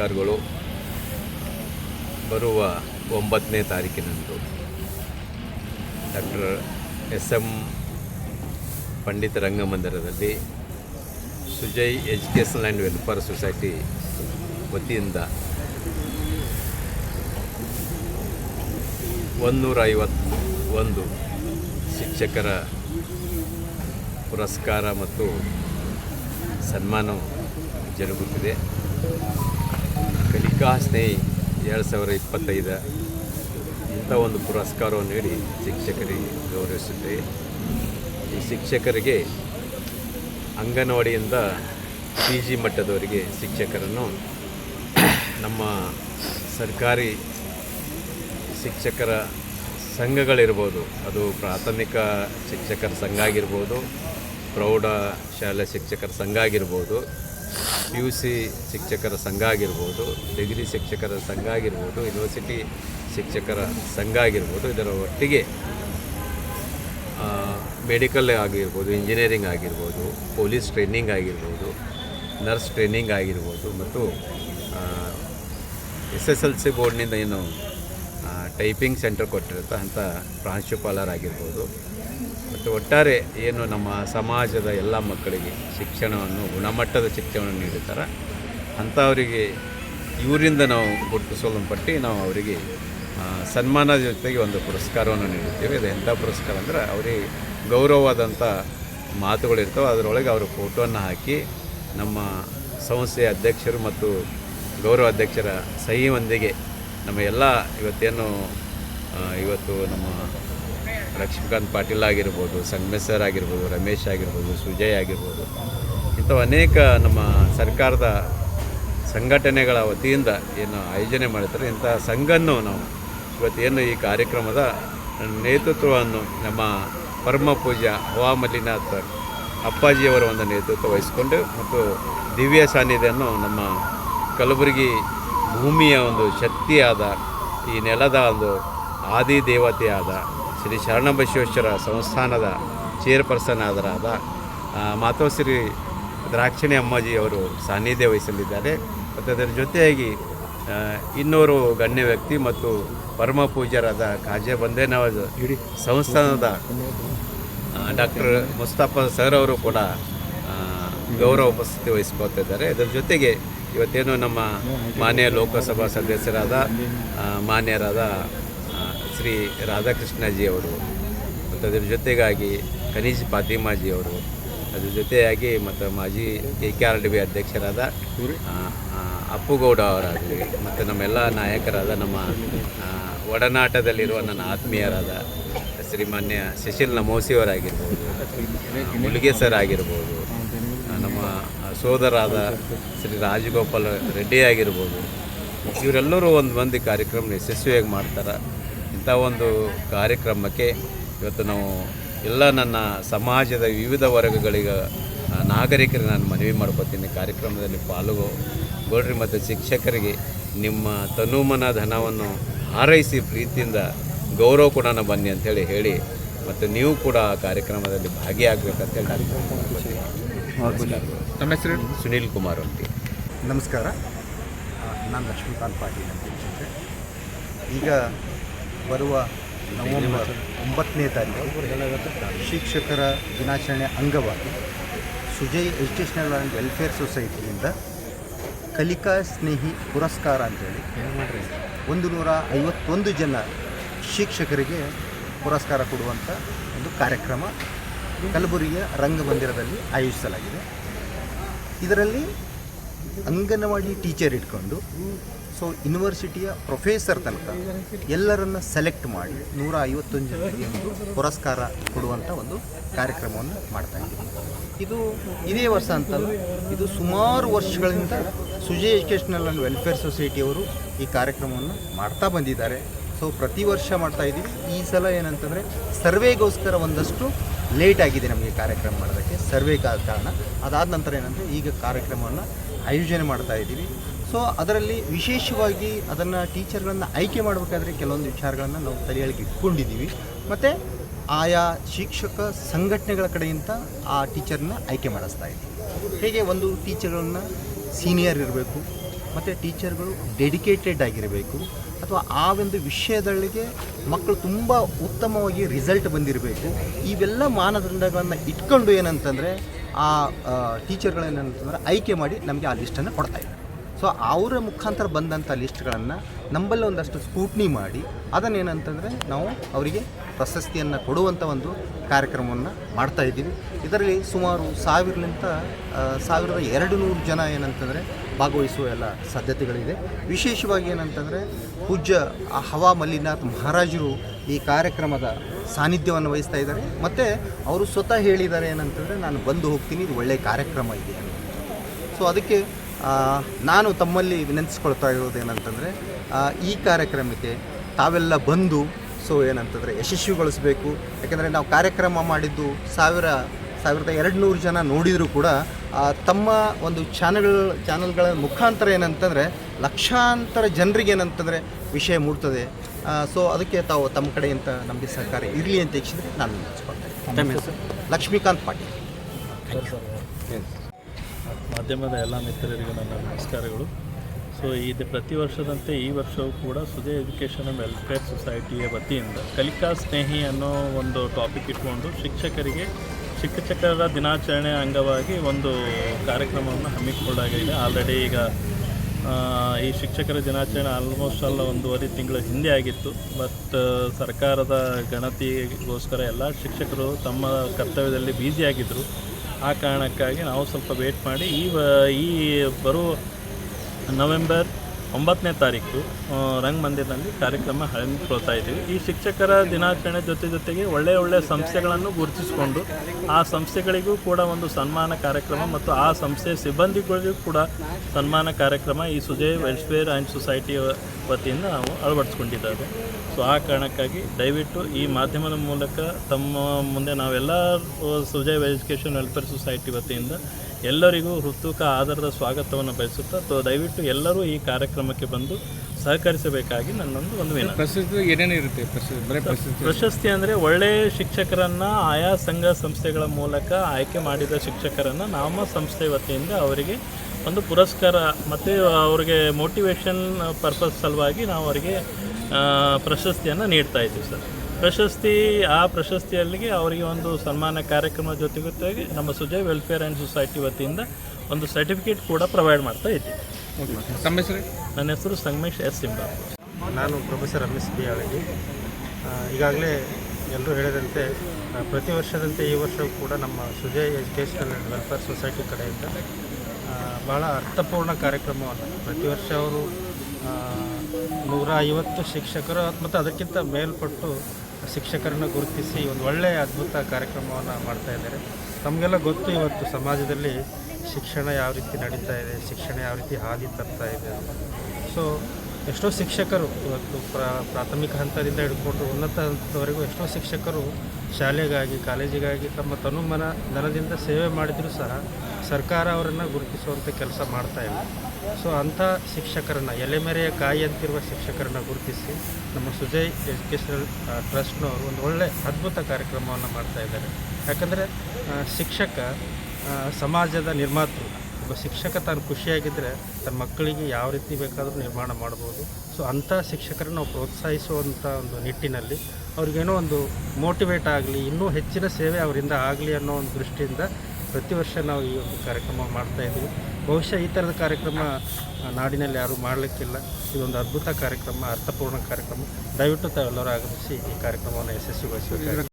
ನಮಸ್ಕಾರಗಳು ಬರುವ ಒಂಬತ್ತನೇ ತಾರೀಕಿನಂದು ಡಾಕ್ಟರ್ ಎಸ್ ಎಂ ಪಂಡಿತ ರಂಗಮಂದಿರದಲ್ಲಿ Sujay educational and welfare society ವತಿಯಿಂದ ಒಂದೂರ ಐವತ್ತೊಂದು ಶಿಕ್ಷಕರ ಪುರಸ್ಕಾರ ಮತ್ತು ಸನ್ಮಾನ ಜರುಗುತ್ತಿದೆ. ಕಲಿಕಾ ಸ್ನೇಹಿ ಎರಡು ಸಾವಿರ ಇಪ್ಪತ್ತೈದು ಇಂಥ ಒಂದು ಪುರಸ್ಕಾರವನ್ನು ನೀಡಿ ಶಿಕ್ಷಕರಿಗೆ ಗೌರವಿಸುತ್ತೆ ಈ ಶಿಕ್ಷಕರಿಗೆ ಅಂಗನವಾಡಿಯಿಂದ ಪಿ ಜಿ ಮಟ್ಟದವರಿಗೆ ಶಿಕ್ಷಕರನ್ನು ನಮ್ಮ ಸರ್ಕಾರಿ ಶಿಕ್ಷಕರ ಸಂಘಗಳಿರ್ಬೋದು, ಅದು ಪ್ರಾಥಮಿಕ ಶಿಕ್ಷಕರ ಸಂಘ ಆಗಿರ್ಬೋದು, ಪ್ರೌಢ ಶಾಲೆ ಶಿಕ್ಷಕರ ಸಂಘ ಆಗಿರ್ಬೋದು ಪಿ ಯು ಸಿ ಶಿಕ್ಷಕರ ಸಂಘ ಆಗಿರ್ಬೋದು, ಡಿಗ್ರಿ ಶಿಕ್ಷಕರ ಸಂಘ ಆಗಿರ್ಬೋದು, ಯೂನಿವರ್ಸಿಟಿ ಶಿಕ್ಷಕರ ಸಂಘ ಆಗಿರ್ಬೋದು, ಇದರ ಒಟ್ಟಿಗೆ ಮೆಡಿಕಲ್ ಆಗಿರ್ಬೋದು, ಇಂಜಿನಿಯರಿಂಗ್ ಆಗಿರ್ಬೋದು, ಪೊಲೀಸ್ ಟ್ರೈನಿಂಗ್ ಆಗಿರ್ಬೋದು, ನರ್ಸ್ ಟ್ರೈನಿಂಗ್ ಆಗಿರ್ಬೋದು, ಮತ್ತು ಎಸ್ ಎಸ್ ಎಲ್ ಸಿ ಬೋರ್ಡ್ನಿಂದ ಏನು ಟೈಪಿಂಗ್ ಸೆಂಟರ್ ಕೊಟ್ಟಿರುತ್ತೆ ಅಂಥ ಪ್ರಾಂಶುಪಾಲರಾಗಿರ್ಬೋದು. ಮತ್ತು ಒಟ್ಟಾರೆ ಏನು ನಮ್ಮ ಸಮಾಜದ ಎಲ್ಲ ಮಕ್ಕಳಿಗೆ ಶಿಕ್ಷಣವನ್ನು, ಗುಣಮಟ್ಟದ ಶಿಕ್ಷಣವನ್ನು ನೀಡುತ್ತಾರೆ? ಅಂಥವರಿಗೆ ಇವರಿಂದ ನಾವು ಗುರುತಿಸಲ್ಪಟ್ಟು ನಾವು ಅವರಿಗೆ ಸನ್ಮಾನ ಜೊತೆಗೆ ಒಂದು ಪುರಸ್ಕಾರವನ್ನು ನೀಡುತ್ತೇವೆ. ಅದು ಎಂಥ ಪುರಸ್ಕಾರ ಅಂದರೆ ಅವರಿಗೆ ಗೌರವವಾದಂಥ ಮಾತುಗಳಿರ್ತವೆ ಅದರೊಳಗೆ ಅವರ ಫೋಟೋವನ್ನು ಹಾಕಿ ನಮ್ಮ ಸಂಸ್ಥೆಯ ಅಧ್ಯಕ್ಷರು ಮತ್ತು ಗೌರವ ಅಧ್ಯಕ್ಷರ ಸಹಿಯೊಂದಿಗೆ ನಮ್ಮ ಎಲ್ಲ ಇವತ್ತೇನು ಇವತ್ತು ನಮ್ಮ ಲಕ್ಷ್ಮೀಕಾಂತ್ ಪಾಟೀಲ್ ಆಗಿರ್ಬೋದು ಸಂಗಮೇಶ್ ಸರ್ ಆಗಿರ್ಬೋದು, ರಮೇಶ್ ಆಗಿರ್ಬೋದು, ಸುಜಯ್ ಆಗಿರ್ಬೋದು, ಇಂಥವು ಅನೇಕ ನಮ್ಮ ಸರ್ಕಾರದ ಸಂಘಟನೆಗಳ ವತಿಯಿಂದ ಏನು ಆಯೋಜನೆ ಮಾಡಿದ್ದಾರೆ ಇಂಥ ಸಂಘನ್ನು ನಾವು ಇವತ್ತೇನು ಈ ಕಾರ್ಯಕ್ರಮದ ನೇತೃತ್ವವನ್ನು ನಮ್ಮ ಪರಮ ಪೂಜ್ಯ ಹವಾ ಮಲ್ಲಿನಾಥ್ ಅಪ್ಪಾಜಿಯವರ ಒಂದು ನೇತೃತ್ವ ವಹಿಸಿಕೊಂಡು ಮತ್ತು ದಿವ್ಯ ಸಾನ್ನಿಧ್ಯವನ್ನು ನಮ್ಮ ಕಲಬುರಗಿ ಭೂಮಿಯ ಒಂದು ಶಕ್ತಿಯಾದ ಈ ನೆಲದ ಒಂದು ಆದಿ ದೇವತೆಯಾದ ಶ್ರೀ ಶರಣಬಸವೇಶ್ವರ ಸಂಸ್ಥಾನದ ಚೇರ್ಪರ್ಸನ್ ಆದರಾದ ಮಾತೋಶ್ರೀ ದ್ರಾಕ್ಷಿಣಿ ಅಮ್ಮಾಜಿ ಅವರು ಸಾನ್ನಿಧ್ಯ ವಹಿಸಲಿದ್ದಾರೆ. ಮತ್ತು ಅದರ ಜೊತೆಯಾಗಿ ಇನ್ನೂರು ಗಣ್ಯ ವ್ಯಕ್ತಿ ಮತ್ತು ಪರಮ ಪೂಜ್ಯರಾದ ಕಾಜೆ ಬಂದೇನವಾಜ್ ಇಡೀ ಸಂಸ್ಥಾನದ ಡಾಕ್ಟರ್ ಮುಸ್ತಾಫ ಸರ್ ಅವರು ಕೂಡ ಗೌರವ ಉಪಸ್ಥಿತಿ ವಹಿಸ್ಕೊಳ್ತಿದ್ದಾರೆ ಇದರ ಜೊತೆಗೆ ಇವತ್ತೇನು ನಮ್ಮ ಮಾನ್ಯ ಲೋಕಸಭಾ ಸದಸ್ಯರಾದ ಮಾನ್ಯರಾದ ಶ್ರೀ ರಾಧಾಕೃಷ್ಣಜಿಯವರು, ಮತ್ತು ಅದರ ಜೊತೆಗಾಗಿ ಖನೀಜ್ ಪಾತಿಮಾಜಿಯವರು, ಅದ್ರ ಜೊತೆಯಾಗಿ ಮತ್ತು ಮಾಜಿ K K R D B ಅಧ್ಯಕ್ಷರಾದ ಅಪ್ಪುಗೌಡ ಅವರಾಗಲಿ, ಮತ್ತು ನಮ್ಮೆಲ್ಲ ನಾಯಕರಾದ ನಮ್ಮ ಒಡನಾಟದಲ್ಲಿರುವ ನನ್ನ ಆತ್ಮೀಯರಾದ ಶ್ರೀಮಾನ್ಯ ಶಶಿಲ್ ನಮೋಸಿಯವರಾಗಿರ್ಬೋದು ಮುಳುಗೆ ಸರ್ ಆಗಿರ್ಬೋದು ನಮ್ಮ ಸೋದರಾದ ಶ್ರೀ ರಾಜಗೋಪಾಲ್ ರೆಡ್ಡಿ ಆಗಿರ್ಬೋದು, ಇವರೆಲ್ಲರೂ ಒಂದು ಮಂದಿ ಕಾರ್ಯಕ್ರಮ ಯಶಸ್ವಿಯಾಗಿ ಮಾಡ್ತಾರೆ. ಇಂಥ ಒಂದು ಕಾರ್ಯಕ್ರಮಕ್ಕೆ ಇವತ್ತು ನಾವು ಎಲ್ಲ ನನ್ನ ಸಮಾಜದ ವಿವಿಧ ವರ್ಗಗಳಿಗೆ ನಾಗರಿಕರಿಗೆ ನಾನು ಮನವಿ ಮಾಡ್ಕೋತೀನಿ. ಕಾರ್ಯಕ್ರಮದಲ್ಲಿ ಪಾಲ್ಗೊಳ್ರಿ ಮತ್ತು ಶಿಕ್ಷಕರಿಗೆ ನಿಮ್ಮ ತನುಮನ ಧನವನ್ನು ಹಾರೈಸಿ ಪ್ರೀತಿಯಿಂದ ಗೌರವ ಕೂಡ ಬನ್ನಿ ಅಂಥೇಳಿ ಹೇಳಿ ಮತ್ತು ನೀವು ಕೂಡ ಆ ಕಾರ್ಯಕ್ರಮದಲ್ಲಿ ಭಾಗಿಯಾಗಬೇಕಂತೇಳಿ ನಾನು ಹೆಸರು ಸುನೀಲ್ ಕುಮಾರ್ ಅಂತಿ. ನಮಸ್ಕಾರ. ನಾನು ಲಕ್ಷ್ಮೀಕಾಂತ್ ಪಾಟೀಲ್ ಅಂತ ಈಗ ಬರುವ ನವೆಂಬರ್ ಒಂಬತ್ತನೇ ತಾರೀಕು ಶಿಕ್ಷಕರ ದಿನಾಚರಣೆ ಅಂಗವಾಗಿ ಸುಜಯ್ ಎಜುಕೇಷನಲ್ ಆ್ಯಂಡ್ ವೆಲ್ಫೇರ್ ಸೊಸೈಟಿಯಿಂದ ಕಲಿಕಾ ಸ್ನೇಹಿ ಪುರಸ್ಕಾರ ಅಂತೇಳಿ ಒಂದು ನೂರ ಐವತ್ತೊಂದು ಜನ ಶಿಕ್ಷಕರಿಗೆ ಪುರಸ್ಕಾರ ಕೊಡುವಂಥ ಒಂದು ಕಾರ್ಯಕ್ರಮ ಕಲಬುರಗಿಯ ರಂಗಮಂದಿರದಲ್ಲಿ ಆಯೋಜಿಸಲಾಗಿದೆ. ಇದರಲ್ಲಿ ಅಂಗನವಾಡಿ ಟೀಚರ್ ಇಟ್ಕೊಂಡು ಸೊ ಯೂನಿವರ್ಸಿಟಿಯ ಪ್ರೊಫೆಸರ್ ತನಕ ಎಲ್ಲರನ್ನ ಸೆಲೆಕ್ಟ್ ಮಾಡಿ ನೂರ ಐವತ್ತೊಂದು ಜನರಿಗೆ ಒಂದು ಪುರಸ್ಕಾರ ಕೊಡುವಂಥ ಒಂದು ಕಾರ್ಯಕ್ರಮವನ್ನು ಮಾಡ್ತಾ ಇದ್ದೀವಿ. ಇದು ಇದೇ ವರ್ಷ ಅಂತಲ್ಲ, ಇದು ಸುಮಾರು ವರ್ಷಗಳಿಂದ ಸುಜಯ್ ಎಜುಕೇಷನಲ್ ಆ್ಯಂಡ್ ವೆಲ್ಫೇರ್ ಸೊಸೈಟಿಯವರು ಈ ಕಾರ್ಯಕ್ರಮವನ್ನು ಮಾಡ್ತಾ ಬಂದಿದ್ದಾರೆ. ಸೊ ಪ್ರತಿ ವರ್ಷ ಮಾಡ್ತಾ ಇದ್ದೀವಿ. ಈ ಸಲ ಏನಂತಂದರೆ ಸರ್ವೆಗೋಸ್ಕರ ಒಂದಷ್ಟು ಲೇಟ್ ಆಗಿದೆ ನಮಗೆ ಕಾರ್ಯಕ್ರಮ ಮಾಡೋದಕ್ಕೆ. ಸರ್ವೆ ಕಾರಣ. ಅದಾದ ನಂತರ ಏನಂದರೆ ಈಗ ಕಾರ್ಯಕ್ರಮವನ್ನು ಆಯೋಜನೆ ಮಾಡ್ತಾ ಇದ್ದೀವಿ. ಸೊ ಅದರಲ್ಲಿ ವಿಶೇಷವಾಗಿ ಅದನ್ನು ಟೀಚರ್ಗಳನ್ನು ಆಯ್ಕೆ ಮಾಡಬೇಕಾದ್ರೆ ಕೆಲವೊಂದು ವಿಚಾರಗಳನ್ನು ನಾವು ತಲೆಯೊಳಗೆ ಇಟ್ಕೊಂಡಿದ್ದೀವಿ. ಮತ್ತು ಆಯಾ ಶಿಕ್ಷಕ ಸಂಘಟನೆಗಳ ಕಡೆಯಿಂದ ಆ ಟೀಚರ್ನ ಆಯ್ಕೆ ಮಾಡಿಸ್ತಾ ಇದ್ದೀವಿ. ಹೇಗೆ ಒಂದು ಟೀಚರ್ಗಳನ್ನು ಸೀನಿಯರ್ ಇರಬೇಕು, ಮತ್ತು ಟೀಚರ್ಗಳು ಡೆಡಿಕೇಟೆಡ್ ಆಗಿರಬೇಕು, ಅಥವಾ ಆ ಒಂದು ವಿಷಯದೊಳಗೆ ಮಕ್ಕಳು ತುಂಬ ಉತ್ತಮವಾಗಿ ರಿಸಲ್ಟ್ ಬಂದಿರಬೇಕು, ಇವೆಲ್ಲ ಮಾನದಂಡಗಳನ್ನು ಇಟ್ಕೊಂಡು ಏನಂತಂದರೆ ಆ ಟೀಚರ್ಗಳೇನಂತಂದ್ರೆ ಆಯ್ಕೆ ಮಾಡಿ ನಮಗೆ ಆ ಲಿಸ್ಟನ್ನು ಕೊಡ್ತಾ ಇದ್ದಾರೆ. ಸೊ ಅವರ ಮುಖಾಂತರ ಬಂದಂಥ ಲಿಸ್ಟ್ಗಳನ್ನು ನಂಬಲ್ಲಿ ಒಂದಷ್ಟು ಸ್ಕೂಟ್ನಿ ಮಾಡಿ, ಅದನ್ನೇನಂತಂದರೆ ನಾವು ಅವರಿಗೆ ಪ್ರಶಸ್ತಿಯನ್ನು ಕೊಡುವಂಥ ಒಂದು ಕಾರ್ಯಕ್ರಮವನ್ನು ಮಾಡ್ತಾ ಇದ್ದೀವಿ. ಇದರಲ್ಲಿ ಸುಮಾರು ಸಾವಿರಲಿಂತ ಸಾವಿರದ ಎರಡು ನೂರು ಜನ ಏನಂತಂದರೆ ಭಾಗವಹಿಸುವ ಎಲ್ಲ ಸಾಧ್ಯತೆಗಳಿದೆ. ವಿಶೇಷವಾಗಿ ಏನಂತಂದರೆ ಪೂಜ್ಯ ಹವಾ ಮಲ್ಲಿನಾಥ್ ಮಹಾರಾಜರು ಈ ಕಾರ್ಯಕ್ರಮದ ಸಾನ್ನಿಧ್ಯವನ್ನು ವಹಿಸ್ತಾ ಇದ್ದಾರೆ. ಮತ್ತು ಅವರು ಸ್ವತಃ ಹೇಳಿದ್ದಾರೆ ಏನಂತಂದರೆ, ನಾನು ಬಂದು ಹೋಗ್ತೀನಿ, ಇದು ಒಳ್ಳೆಯ ಕಾರ್ಯಕ್ರಮ ಇದೆ. ಸೊ ಅದಕ್ಕೆ ನಾನು ತಮ್ಮಲ್ಲಿ ವಿನಂತಿಸ್ಕೊಳ್ತಾ ಇರೋದು ಏನಂತಂದರೆ ಆ, ಈ ಕಾರ್ಯಕ್ರಮಕ್ಕೆ ತಾವೆಲ್ಲ ಬಂದು ಸೊ ಏನಂತಂದರೆ ಯಶಸ್ವಿಗೊಳಿಸಬೇಕು. ಯಾಕೆಂದರೆ ನಾವು ಕಾರ್ಯಕ್ರಮ ಮಾಡಿದ್ದು ಸಾವಿರ ಸಾವಿರದ ಎರಡು ನೂರು ಜನ ನೋಡಿದರೂ ಕೂಡ ಆ, ತಮ್ಮ ಒಂದು ಚಾನಲ್ ಚಾನಲ್ಗಳ ಮುಖಾಂತರ ಏನಂತಂದರೆ ಲಕ್ಷಾಂತರ ಜನರಿಗೆ ಏನಂತಂದರೆ ವಿಷಯ ಮೂಡ್ತದೆ. ಸೊ ಅದಕ್ಕೆ ತಾವು ತಮ್ಮ ಕಡೆಯಿಂದ ನಮಗೆ ಸಹಕಾರ ಇರಲಿ ಅಂತ ಇಚ್ಛಿಸಿದ್ರೆ ನಾನು ನೆನೆಸ್ಕೊಳ್ತೇನೆ. ಲಕ್ಷ್ಮೀಕಾಂತ್ ಪಾಟೀಲ್. ಮಾಧ್ಯಮದ ಎಲ್ಲ ಮಿತ್ರರಿಗೆ ನನ್ನ ನಮಸ್ಕಾರಗಳು. ಸೊ ಇದು ಪ್ರತಿ ವರ್ಷದಂತೆ ಈ ವರ್ಷವೂ ಕೂಡ ಸುಜಯ್ ಎಜುಕೇಷನ್ ಆ್ಯಂಡ್ ವೆಲ್ಫೇರ್ ಸೊಸೈಟಿಯ ವತಿಯಿಂದ ಕಲಿಕಾ ಸ್ನೇಹಿ ಅನ್ನೋ ಒಂದು ಟಾಪಿಕ್ ಇಟ್ಕೊಂಡು ಶಿಕ್ಷಕರಿಗೆ, ಶಿಕ್ಷಕರ ದಿನಾಚರಣೆ ಅಂಗವಾಗಿ ಒಂದು ಕಾರ್ಯಕ್ರಮವನ್ನು ಹಮ್ಮಿಕೊಳ್ಳಲಾಗಿದೆ. ಆಲ್ರೆಡಿ ಈಗ ಈ ಶಿಕ್ಷಕರ ದಿನಾಚರಣೆ ಆಲ್ಮೋಸ್ಟ್ ಅಲ್ಲ ಒಂದೂವರೆ ತಿಂಗಳ ಹಿಂದೆ ಆಗಿತ್ತು. ಬಟ್ ಸರ್ಕಾರದ ಗಣತಿಗೋಸ್ಕರ ಎಲ್ಲ ಶಿಕ್ಷಕರು ತಮ್ಮ ಕರ್ತವ್ಯದಲ್ಲಿ ಬ್ಯುಸಿಯಾಗಿದ್ದರು ಆ ಕಾರಣಕ್ಕಾಗಿ ನಾವು ಸ್ವಲ್ಪ ವೇಟ್ ಮಾಡಿ ಈ ಈ ಬರೋ ನವೆಂಬರ್ ಒಂಬತ್ತನೇ ತಾರೀಕು ರಂಗಮಂದಿರದಲ್ಲಿ ಕಾರ್ಯಕ್ರಮ ಹಮ್ಮಿಕೊಳ್ತಾ ಇದ್ದೀವಿ. ಈ ಶಿಕ್ಷಕರ ದಿನಾಚರಣೆ ಜೊತೆ ಜೊತೆಗೆ ಒಳ್ಳೆಯ ಒಳ್ಳೆಯ ಸಂಸ್ಥೆಗಳನ್ನು ಗುರುತಿಸಿಕೊಂಡು ಆ ಸಂಸ್ಥೆಗಳಿಗೂ ಕೂಡ ಒಂದು ಸನ್ಮಾನ ಕಾರ್ಯಕ್ರಮ ಮತ್ತು ಆ ಸಂಸ್ಥೆಯ ಸಿಬ್ಬಂದಿಗಳಿಗೂ ಕೂಡ ಸನ್ಮಾನ ಕಾರ್ಯಕ್ರಮ ಈ ಸುಜಯ್ ವೆಲ್ಫೇರ್ ಆ್ಯಂಡ್ ಸೊಸೈಟಿ ವತಿಯಿಂದ ನಾವು ಅಳವಡಿಸ್ಕೊಂಡಿದ್ದಾರೆ ಸೊ, ಆ ಕಾರಣಕ್ಕಾಗಿ ದಯವಿಟ್ಟು ಈ ಮಾಧ್ಯಮದ ಮೂಲಕ ತಮ್ಮ ಮುಂದೆ ನಾವೆಲ್ಲ ಸುಜಯ್ ಎಜುಕೇಷನ್ ವೆಲ್ಫೇರ್ ಸೊಸೈಟಿ ವತಿಯಿಂದ ಎಲ್ಲರಿಗೂ ಹೃತ್ವಿಕ ಆಧಾರದ ಸ್ವಾಗತವನ್ನು ಬಯಸುತ್ತಾ ಸೊ ದಯವಿಟ್ಟು ಎಲ್ಲರೂ ಈ ಕಾರ್ಯಕ್ರಮಕ್ಕೆ ಬಂದು ಸಹಕರಿಸಬೇಕಾಗಿ ನನ್ನೊಂದು ಒಂದು ವಿನಂತಿ. ಪ್ರಶಸ್ತಿ ಏನೇನು ಇರುತ್ತೆ? ಪ್ರಶಸ್ತಿ ಪ್ರಶಸ್ತಿ ಅಂದರೆ ಒಳ್ಳೆಯ ಶಿಕ್ಷಕರನ್ನು ಆಯಾ ಸಂಘ ಸಂಸ್ಥೆಗಳ ಮೂಲಕ ಆಯ್ಕೆ ಮಾಡಿದ ಶಿಕ್ಷಕರನ್ನು ನಮ್ಮ ಸಂಸ್ಥೆ ವತಿಯಿಂದ ಅವರಿಗೆ ಒಂದು ಪುರಸ್ಕಾರ ಮತ್ತು ಅವರಿಗೆ ಮೋಟಿವೇಶನ್ ಪರ್ಪಸ್ ಸಲುವಾಗಿ ನಾವು ಅವರಿಗೆ ಪ್ರಶಸ್ತಿಯನ್ನು ನೀಡ್ತಾ ಇದ್ದೀವಿ ಸರ್. ಪ್ರಶಸ್ತಿ ಆ ಪ್ರಶಸ್ತಿಯಲ್ಲಿಗೆ ಅವರಿಗೆ ಒಂದು ಸನ್ಮಾನ ಕಾರ್ಯಕ್ರಮ ಜೊತೆಗೊತ್ತಾಗಿ ಜೊತೆಗೆ ನಮ್ಮ ಸುಜಯ್ ವೆಲ್ಫೇರ್ ಆ್ಯಂಡ್ ಸೊಸೈಟಿ ವತಿಯಿಂದ ಒಂದು ಸರ್ಟಿಫಿಕೇಟ್ ಕೂಡ ಪ್ರೊವೈಡ್ ಮಾಡ್ತಾ ಇದ್ದೀವಿ. ಓಕೆ ತಮ್ಮ ಹೆಸರು? ನನ್ನ ಹೆಸರು ಸಂಗಮೇಶ್ ಎಸ್ ಸಿಂಬಾ. ನಾನು ಪ್ರೊಫೆಸರ್ ರಮೇಶ್ ಬಿ ಆಳಗಿ. ಈಗಾಗಲೇ ಎಲ್ಲರೂ ಹೇಳಿದಂತೆ ಪ್ರತಿ ವರ್ಷದಂತೆ ಈ ವರ್ಷವೂ ಕೂಡ ನಮ್ಮ Sujay educational and welfare society ಕಡೆಯಿಂದ ಭಾಳ ಅರ್ಥಪೂರ್ಣ ಕಾರ್ಯಕ್ರಮವನ್ನು ಪ್ರತಿ ವರ್ಷ ಅವರು ನೂರ ಐವತ್ತು ಶಿಕ್ಷಕರು ಮತ್ತು ಅದಕ್ಕಿಂತ ಮೇಲ್ಪಟ್ಟು ಶಿಕ್ಷಕರನ್ನು ಗುರುತಿಸಿ ಒಂದು ಒಳ್ಳೆಯ ಅದ್ಭುತ ಕಾರ್ಯಕ್ರಮವನ್ನು ಮಾಡ್ತಾ ಇದ್ದಾರೆ. ತಮಗೆಲ್ಲ ಗೊತ್ತು ಇವತ್ತು ಸಮಾಜದಲ್ಲಿ ಶಿಕ್ಷಣ ಯಾವ ರೀತಿ ನಡೀತಾ ಇದೆ, ಶಿಕ್ಷಣ ಯಾವ ರೀತಿ ಹಾದಿ ತರ್ತಾ ಇದೆ ಸೊ ಎಷ್ಟೋ ಶಿಕ್ಷಕರು ಇವತ್ತು ಪ್ರ, ಪ್ರಾಥಮಿಕ ಹಂತದಿಂದ ಹಿಡ್ಕೊಂಡು ಉನ್ನತ ಹಂತದವರೆಗೂ ಎಷ್ಟೋ ಶಿಕ್ಷಕರು ಶಾಲೆಗಾಗಿ, ಕಾಲೇಜಿಗಾಗಿ ತಮ್ಮ ತನುಮನ, ಧನದಿಂದ ಸೇವೆ ಮಾಡಿದರೂ ಸಹ ಸರ್ಕಾರ ಅವರನ್ನು ಗುರುತಿಸುವಂಥ ಕೆಲಸ ಮಾಡ್ತಾ ಇಲ್ಲ. ಸೊ ಅಂಥ ಶಿಕ್ಷಕರನ್ನು, ಎಲೆಮೆರೆಯ ಕಾಯಿ ಅಂತಿರುವ ಶಿಕ್ಷಕರನ್ನು ಗುರುತಿಸಿ ನಮ್ಮ ಸುಜಯ್ ಎಜುಕೇಷನಲ್ ಟ್ರಸ್ಟ್ನವರು ಒಂದು ಒಳ್ಳೆ ಅದ್ಭುತ ಕಾರ್ಯಕ್ರಮವನ್ನು ಮಾಡ್ತಾ ಇದ್ದಾರೆ. ಯಾಕಂದರೆ ಶಿಕ್ಷಕ ಸಮಾಜದ ನಿರ್ಮಾತೃ. ಒಬ್ಬ ಶಿಕ್ಷಕ ತಾನು ಖುಷಿಯಾಗಿದ್ದರೆ ತನ್ನ ಮಕ್ಕಳಿಗೆ ಯಾವ ರೀತಿ ಬೇಕಾದರೂ ನಿರ್ಮಾಣ ಮಾಡ್ಬೋದು. ಸೊ ಅಂಥ ಶಿಕ್ಷಕರನ್ನು ನಾವು ಪ್ರೋತ್ಸಾಹಿಸುವಂಥ ಒಂದು ನಿಟ್ಟಿನಲ್ಲಿ ಅವ್ರಿಗೇನೋ ಒಂದು ಮೋಟಿವೇಟ್ ಆಗಲಿ, ಇನ್ನೂ ಹೆಚ್ಚಿನ ಸೇವೆ ಅವರಿಂದ ಆಗಲಿ ಅನ್ನೋ ಒಂದು ದೃಷ್ಟಿಯಿಂದ ಪ್ರತಿ ವರ್ಷ ನಾವು ಈ ಒಂದು ಕಾರ್ಯಕ್ರಮ ಮಾಡ್ತಾ ಇದ್ದೀವಿ. ಬಹುಶಃ ಈ ಥರದ ಕಾರ್ಯಕ್ರಮ ನಾಡಿನಲ್ಲಿ ಯಾರೂ ಮಾಡಲಿಕ್ಕಿಲ್ಲ. ಇದೊಂದು ಅದ್ಭುತ ಕಾರ್ಯಕ್ರಮ, ಅರ್ಥಪೂರ್ಣ ಕಾರ್ಯಕ್ರಮ. ದಯವಿಟ್ಟು ತಾವೆಲ್ಲರೂ ಆಗಮಿಸಿ ಈ ಕಾರ್ಯಕ್ರಮವನ್ನು ಯಶಸ್ವಿಗೊಳಿಸಬೇಕಾಗಿ